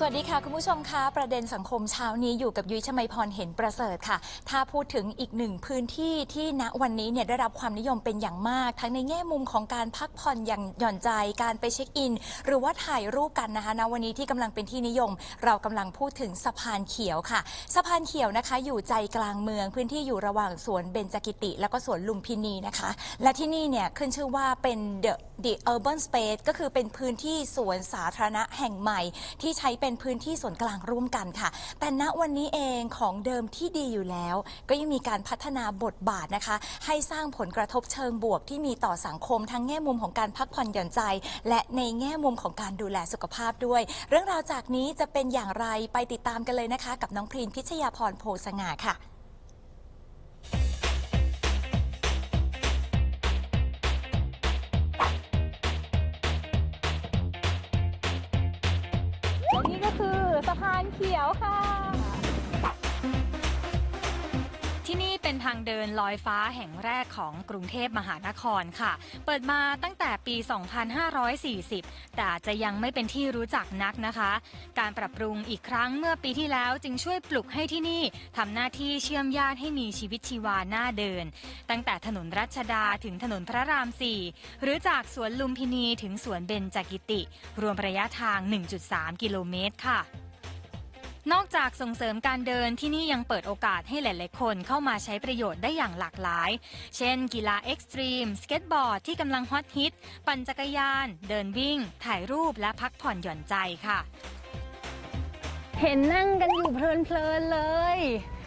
สวัสดีค่ะ คุณผู้ชมคะประเด็นสังคมเช้านี้อยู่กับยุ้ยชมัยพรเห็นประเสริฐค่ะ ถ้าพูดถึงอีกหนึ่งพื้นที่ที่ณวันนี้เนี่ยได้รับความนิยมเป็นอย่างมาก ทั้งในแง่มุมของการพักผ่อนอย่างหย่อนใจการไปเช็คอิน หรือว่าถ่ายรูปกันนะคะณวันนี้ที่กำลังเป็นที่นิยม เรากำลังพูดถึงสะพานเขียวค่ะ สะพานเขียวนะคะ อยู่ใจกลางเมือง พื้นที่อยู่ระหว่างสวนเบญจกิติ แล้วก็สวนลุมพินีนะคะ และที่นี่เนี่ยขึ้นชื่อว่าเป็น the the urban space ก็คือเป็นพื้นที่สวนสาธารณะแห่งใหม่ที่ใช้เป็นเป็นพื้นที่ส่วนกลางร่วมกันค่ะ แต่ณวันนี้เองของเดิมที่ดีอยู่แล้ว ก็ยังมีการพัฒนาบทบาทนะคะ ให้สร้างผลกระทบเชิงบวกที่มีต่อสังคมทั้งแง่มุมของการพักผ่อนหย่อนใจ และในแง่มุมของการดูแลสุขภาพด้วย เรื่องราวจากนี้จะเป็นอย่างไรไปติดตามกันเลยนะคะ กับน้องพรีนพิชยาพรโพสง่าค่ะานเขียวค่ะ ที่นี่เป็นทางเดินลอยฟ้าแห่งแรกของกรุงเทพมหานครค่ะ เปิดมาตั้งแต่ปี 2540 แต่อาจจะยังไม่เป็นที่รู้จักนักนะคะ การปรับปรุงอีกครั้งเมื่อปีที่แล้วจึงช่วยปลุกให้ที่นี่ทำหน้าที่เชื่อมญาติให้มีชีวิตชีวาหน้าเดิน ตั้งแต่ถนนรัชดาถึงถนนพระราม 4 หรือจากสวนลุมพินีถึงสวนเบญจกิติ รวมระยะทาง 1.3 กิโลเมตรค่ะ นอกจากส่งเสริมการเดินที่นี่ยังเปิดโอกาสให้หลาย ๆ คนเข้ามาใช้ประโยชน์ได้อย่างหลากหลาย เช่น กีฬาเอ็กซ์ตรีม สเก็ตบอร์ดที่กำลังฮอตฮิต ปั่นจักรยาน เดินวิ่ง ถ่ายรูปและพักผ่อนหย่อนใจค่ะ เห็นนั่งกันอยู่เพลิน ๆ เลย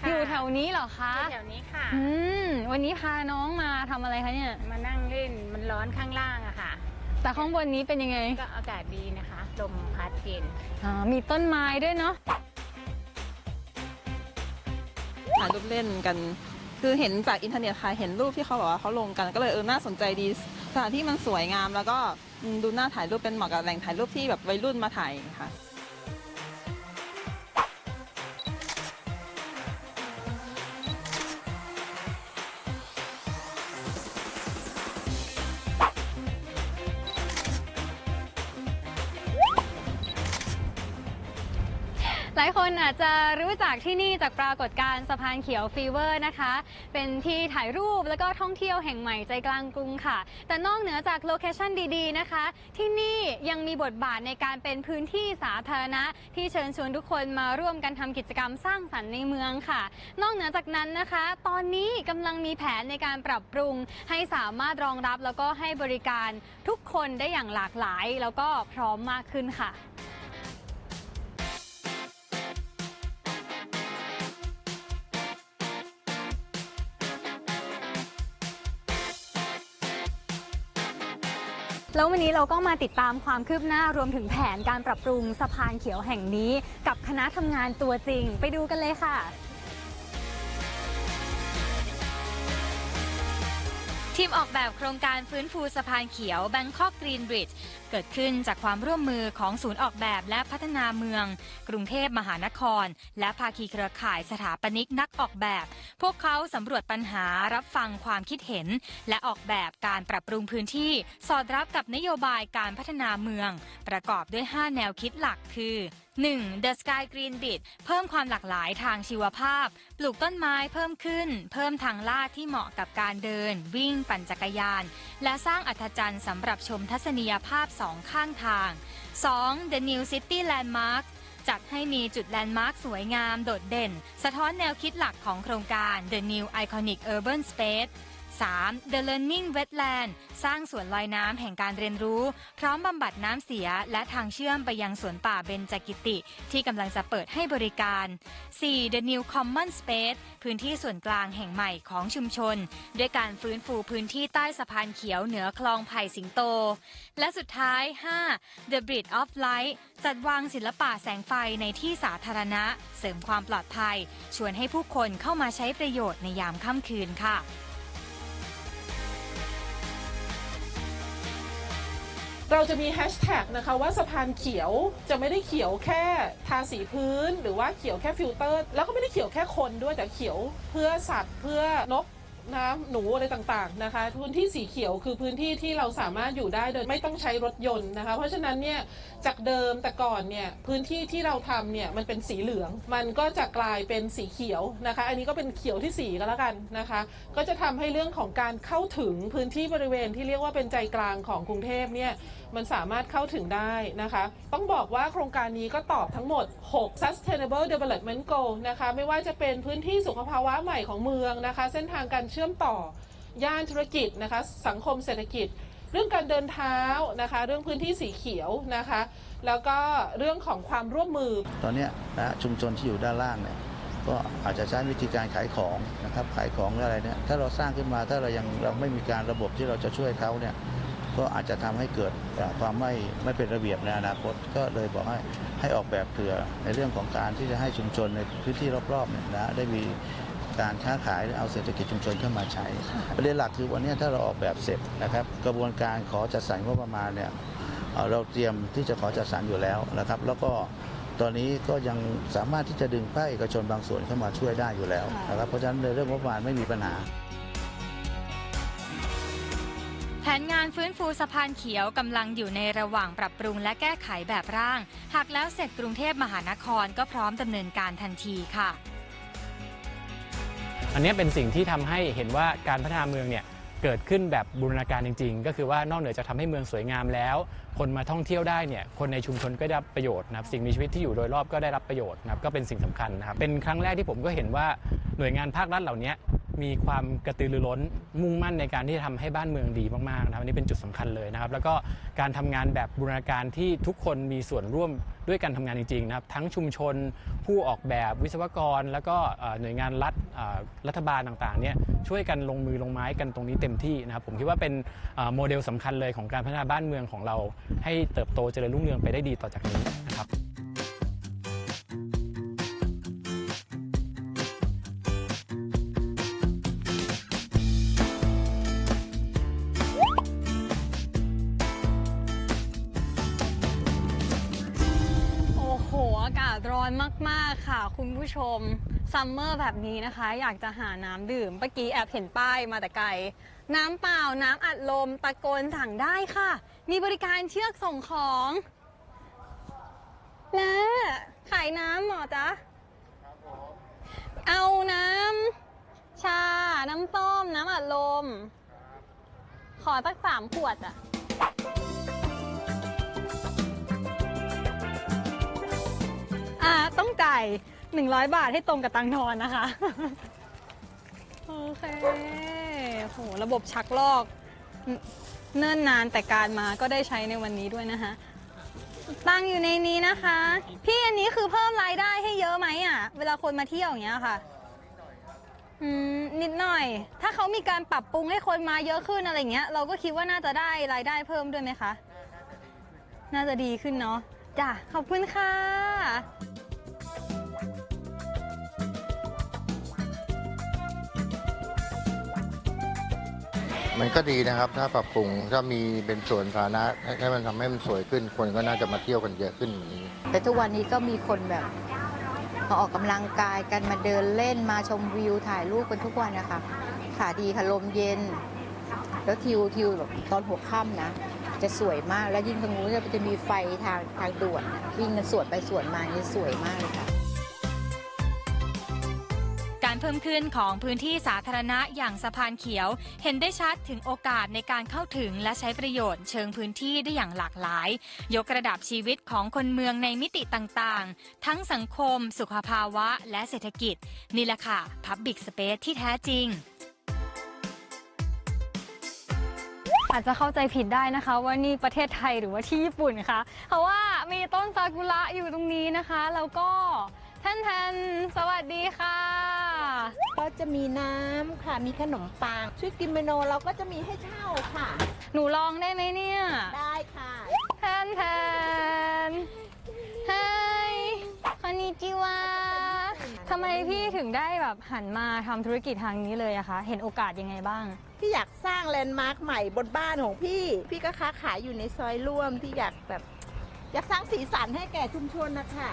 ค่ะ อยู่แถวนี้เหรอคะแถวนี้ค่ะ อืมวันนี้พาน้องมาทำอะไรคะเนี่ย มานั่งเล่นมันร้อนข้างล่างอะค่ะ แต่ข้างบนนี้เป็นยังไงก็อากาศดีนะคะ ลมพัดเย็น อ่ามีต้นไม้ด้วยเนาะ ถ่ายรูปเล่นกัน คือเห็นจากอินเทอร์เน็ตค่ะเห็นรูปที่เขาบอกว่าเขาลงกันก็เลยเออน่าสนใจดีสถานที่มันสวยงาม แล้วก็ดูน่าถ่ายรูปเป็นเหมาะกับแหล่งถ่ายรูปที่แบบวัยรุ่นมาถ่ายค่ะ คนอาจจะรู้จักที่นี่จากปรากฏการณ์สะพานเขียวฟีเวอร์นะคะ เป็นที่ถ่ายรูปแล้วก็ท่องเที่ยวแห่งใหม่ใจกลางกรุงค่ะ แต่นอกเหนือจากโลเคชั่นดีๆนะคะ ที่นี่ยังมีบทบาทในการเป็นพื้นที่สาธารณะ ที่เชิญชวนทุกคนมาร่วมกันทำกิจกรรมสร้างสรรค์ในเมืองค่ะ นอกเหนือจากนั้นนะคะ ตอนนี้กำลังมีแผนในการปรับปรุง ให้สามารถรองรับแล้วก็ให้บริการทุกคนได้อย่างหลากหลาย แล้วก็พร้อมมากขึ้นค่ะ แล้ววันนี้เราก็มาติดตามความคืบหน้ารวมถึงแผนการปรับปรุงสะพานเขียวแห่งนี้ กับคณะทำงานตัวจริง ไปดูกันเลยค่ะ ทีมออกแบบโครงการฟื้นฟูสะพานเขียว Bangkok Green Bridge เกิดขึ้นจากความร่วมมือของศูนย์ออกแบบและพัฒนาเมือง กรุงเทพมหานคร และภาคีเครือข่ายสถาปนิกนักออกแบบ พวกเขาสำรวจปัญหารับฟังความคิดเห็น และออกแบบการปรับปรุงพื้นที่ สอดรับกับนโยบายการพัฒนาเมือง ประกอบด้วย 5 แนวคิดหลักคือ 1. The Sky Green Bit เพิ่มความหลากหลายทางชีวภาพ ปลูกต้นไม้เพิ่มขึ้น เพิ่มทางลาดที่เหมาะกับการเดิน วิ่งปั่นจักรยาน และสร้างอัธจันทร์สำหรับชมทัศนียภาพสองข้างทาง 2. The New City Landmark จัดให้มีจุดแลนด์มาร์คสวยงามโดดเด่น สะท้อนแนวคิดหลักของโครงการ The New Iconic Urban Space 3. The Learning Wetland สร้างสวนลอยน้ำแห่งการเรียนรู้ พร้อมบำบัดน้ำเสีย และทางเชื่อมไปยังสวนป่าเบญจกิติ ที่กำลังจะเปิดให้บริการ 4. The New Common Space พื้นที่ส่วนกลางแห่งใหม่ของชุมชน ด้วยการฟื้นฟูพื้นที่ใต้สะพานเขียวเหนือคลองไผ่สิงโต และสุดท้าย 5. The Bridge of Light จัดวางศิลปะแสงไฟในที่สาธารณะ เสริมความปลอดภัย ชวนให้ผู้คนเข้ามาใช้ประโยชน์ในยามค่ำคืนค่ะ เราจะมีแฮชแท็กนะคะว่าสะพานเขียวจะไม่ได้เขียวแค่ทาสีพื้น หรือว่าเขียวแค่ฟิลเตอร์ แล้วก็ไม่ได้เขียวแค่คนด้วยแต่เขียวเพื่อสัตว์เพื่อนก น้ำหนูอะไรต่างๆนะคะ พื้นที่สีเขียวคือพื้นที่ที่เราสามารถอยู่ได้โดยไม่ต้องใช้รถยนต์นะคะ เพราะฉะนั้นเนี่ยจากเดิมแต่ก่อนเนี่ยพื้นที่ที่เราทำเนี่ยมันเป็นสีเหลือง มันก็จะกลายเป็นสีเขียวนะคะ อันนี้ก็เป็นเขียวที่สีก็แล้วกันนะคะ ก็จะทำให้เรื่องของการเข้าถึงพื้นที่บริเวณที่เรียกว่าเป็นใจกลางของกรุงเทพเนี่ยมันสามารถเข้าถึงได้นะคะ ต้องบอกว่าโครงการนี้ก็ตอบทั้งหมด 6 sustainable development goal นะคะ ไม่ว่าจะเป็นพื้นที่สุขภาวะใหม่ของเมืองนะคะ เส้นทางการเชื่อมต่อย่านธุรกิจนะคะ สังคมเศรษฐกิจ เรื่องการเดินเท้านะคะ เรื่องพื้นที่สีเขียวนะคะ แล้วก็เรื่องของความร่วมมือ ตอนนี้นะชุมชนที่อยู่ด้านล่างเนี่ยก็อาจจะใช้วิธีการขายของนะครับขายของอะไรเนี่ยถ้าเราสร้างขึ้นมาถ้าเรายังเราไม่มีการระบบที่เราจะช่วยเขาเนี่ยก็อาจจะทำให้เกิดความไม่ไม่เป็นระเบียบในอนาคต ก็เลยบอกให้ให้ออกแบบเผื่อในเรื่องของการที่จะให้ชุมชนในพื้นที่รอบๆเนี่ยนะได้มี การค้าขายหรือเอาเศรษฐกิจชุมชนเข้ามาใช้ ประเด็นหลักคือวันเนี้ยถ้าเราออกแบบเสร็จนะครับ กระบวนการขอจัดสรรงบประมาณเนี่ยเอ่อเราเตรียมที่จะขอจัดสรรอยู่แล้วนะครับ แล้วก็ตอนนี้ก็ยังสามารถที่จะดึงภาคเอกชนบางส่วนเข้ามาช่วยได้อยู่แล้วนะครับเพราะฉะนั้นในเรื่องงบประมาณไม่มีปัญหาแผนงานฟื้นฟูสะพานเขียวกำลังอยู่ในระหว่างปรับปรุงและแก้ไขแบบร่าง หากแล้วเสร็จกรุงเทพมหานครก็พร้อมดำเนินการทันทีค่ะ อันนี้เป็นสิ่งที่ทำให้เห็นว่าการพัฒนาเมืองเนี่ยเกิดขึ้นแบบบูรณาการจริง ๆ ก็คือว่านอกเหนือจากทำให้เมืองสวยงามแล้ว คนมาท่องเที่ยวได้เนี่ยคนในชุมชนก็ได้รับประโยชน์นะครับสิ่งมีชีวิตที่อยู่โดยรอบก็ได้รับประโยชน์นะครับก็เป็นสิ่งสำคัญนะครับเป็นครั้งแรกที่ผมก็เห็นว่าหน่วยงานภาครัฐเหล่านี้ มีความกระตือรือร้นมุ่งมั่นในการที่จะทำให้บ้านเมืองดีมากๆนะครับอันนี้เป็นจุดสำคัญเลยนะครับ แล้วก็การทำงานแบบบูรณาการที่ทุกคนมีส่วนร่วมด้วยการทำงานจริงๆนะครับ ทั้งชุมชนผู้ออกแบบวิศวกร แล้วก็หน่วยงานรัฐรัฐบาลต่างๆเนี่ยช่วยกันลงมือลงไม้กันตรงนี้เต็มที่นะครับ ผมคิดว่าเป็นโมเดลสำคัญเลยของการพัฒนาบ้านเมืองของเรา ให้เติบโตเจริญรุ่งเรืองไปได้ดีต่อจากนี้นะครับากาศร้อนมาก ๆ ค่ะ คุณผู้ชม ซัมเมอร์แบบนี้นะคะ อยากจะหาน้ำดื่มเมื่อกี้แอบเห็นป้ายมาแต่ไกล น้ำเปล่า น้ำอัดลม ตะโกนสั่งได้ค่ะ มีบริการเชือกส่งของนะขายน้ำเหรอจ๊ะ เอาน้ำชา น้ำต้ม น้ำอัดลม ขอสักสามขวดอะ 100 บาทให้ตรงกับตังทอนนะคะ โอเคโหระบบชักลอก เนิ่นนานแต่การมาก็ได้ใช้ในวันนี้ด้วยนะคะตั้งอยู่ในนี้นะคะ พี่อันนี้คือเพิ่มรายได้ให้เยอะไหมอะ เวลาคนมาเที่ยวอย่างเงี้ยค่ะอืมนิดหน่อย ถ้าเขามีการปรับปรุงให้คนมาเยอะขึ้นอะไรเงี้ย เราก็คิดว่าน่าจะได้รายได้เพิ่มด้วยไหมคะ น่าจะดีขึ้นเนาะจ้ะขอบคุณค่ะ มันก็ดีนะครับ ถ้าปรับปรุงถ้ามีเป็นสวนสาธารณะให้มันทำให้มันสวยขึ้น คนก็น่าจะมาเที่ยวกันเยอะขึ้นแบบนี้ แต่ทุกวันนี้ก็มีคนแบบมาออกกำลังกายกันมาเดินเล่นมาชมวิวถ่ายรูปกันทุกวันนะคะขาดีค่ะลมเย็น แล้วทิวทิวตอนหัวค่ำนะ จะสวยมากแล้วยิ่งทางนู้นจะมีไฟทางทางด่วนวิ่งกันสวนไปสวนมานี่สวยมากเลยค่ะ เพิ่มขึ้นของพื้นที่สาธารณะอย่างสะพานเขียว เห็นได้ชัดถึงโอกาสในการเข้าถึงและใช้ประโยชน์เชิงพื้นที่ได้อย่างหลากหลาย ยกระดับชีวิตของคนเมืองในมิติต่างๆ ทั้งสังคม สุขภาวะ และเศรษฐกิจ นี่แหละค่ะ Public Space ที่แท้จริงอาจจะเข้าใจผิดได้นะคะว่านี่ประเทศไทยหรือว่าที่ญี่ปุ่นคะเพราะว่ามีต้นซากุระอยู่ตรงนี้นะคะ แล้วก็ท่านแทนสวัสดีค่ะ ก็จะมีน้ำค่ะ มีขนมปังชุดกิโมโนเราก็จะมีให้เช่าค่ะ หนูลองได้ไหมเนี่ยได้ค่ะแทนแทนไฮคอนนิจิวาทำไมพี่ถึงได้แบบหันมาทำธุรกิจทางนี้เลยอะคะ เห็นโอกาสยังไงบ้าง พี่อยากสร้างแลนด์มาร์คใหม่บนบ้านของพี่ พี่ก็ค้าขายอยู่ในซอยร่วม พี่อยากแบบ อยากสร้างสีสันให้แก่ชุมชนนะคะ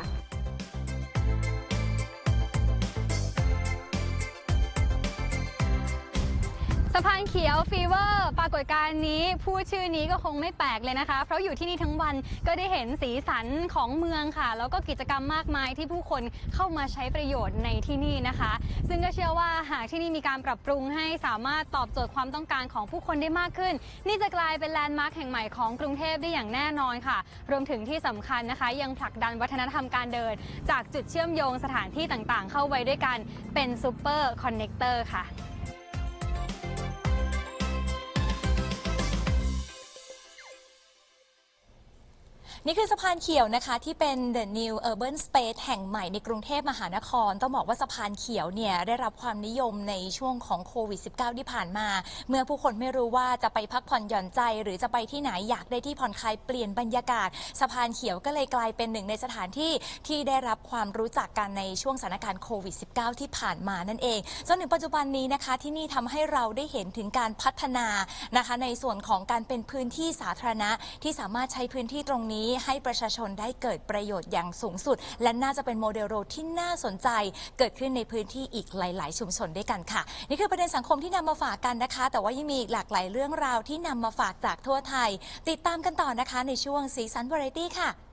ะพานเขียวฟีเวอร์ ปรากฏการณ์นี้พูดชื่อนี้ก็คงไม่แปลกเลยนะคะ เพราะอยู่ที่นี่ทั้งวันก็ได้เห็นสีสันของเมืองค่ะ แล้วก็กิจกรรมมากมายที่ผู้คนเข้ามาใช้ประโยชน์ในที่นี่นะคะ ซึ่งก็เชื่อว่าหากที่นี่มีการปรับปรุงให้สามารถตอบโจทย์ความต้องการของผู้คนได้มากขึ้น นี่จะกลายเป็นแลนด์มาร์คแห่งใหม่ของกรุงเทพได้อย่างแน่นอนค่ะ รวมถึงที่สำคัญนะคะ ยังผลักดันวัฒนธรรมการเดิน จากจุดเชื่อมโยงสถานที่ต่างๆ เข้าไว้ด้วยกันเป็นซูเปอร์คอนเนคเตอร์ค่ะ นี่คือสะพานเขียวนะคะ ที่เป็น The New Urban Space แห่งใหม่ในกรุงเทพมหานคร ต้องบอกว่าสะพานเขียวเนี่ยได้รับความนิยมในช่วงของโควิด -19 ที่ผ่านมา เมื่อผู้คนไม่รู้ว่าจะไปพักผ่อนหย่อนใจ หรือจะไปที่ไหนอยากได้ที่ผ่อนคลายเปลี่ยนบรรยากาศ สะพานเขียวก็เลยกลายเป็นหนึ่งในสถานที่ที่ได้รับความรู้จักกันในช่วงสถานการณ์โควิด -19 ที่ผ่านมานั่นเองจนถึงปัจจุบันนี้นะคะ ที่นี่ทำให้เราได้เห็นถึงการพัฒนานะคะ ในส่วนของการเป็นพื้นที่สาธารณะที่สามารถใช้พื้นที่ตรงนี้ให้ประชาชนได้เกิดประโยชน์อย่างสูงสุด และน่าจะเป็นโมเดลโรดที่น่าสนใจ เกิดขึ้นในพื้นที่อีกหลาย ๆ ชุมชนด้วยกันค่ะ นี่คือประเด็นสังคมที่นำมาฝากกันนะคะ แต่ว่ายังมีอีกหลากหลายเรื่องราวที่นำมาฝากจากทั่วไทย ติดตามกันต่อนะคะในช่วงสีสันวาไรตี้ค่ะ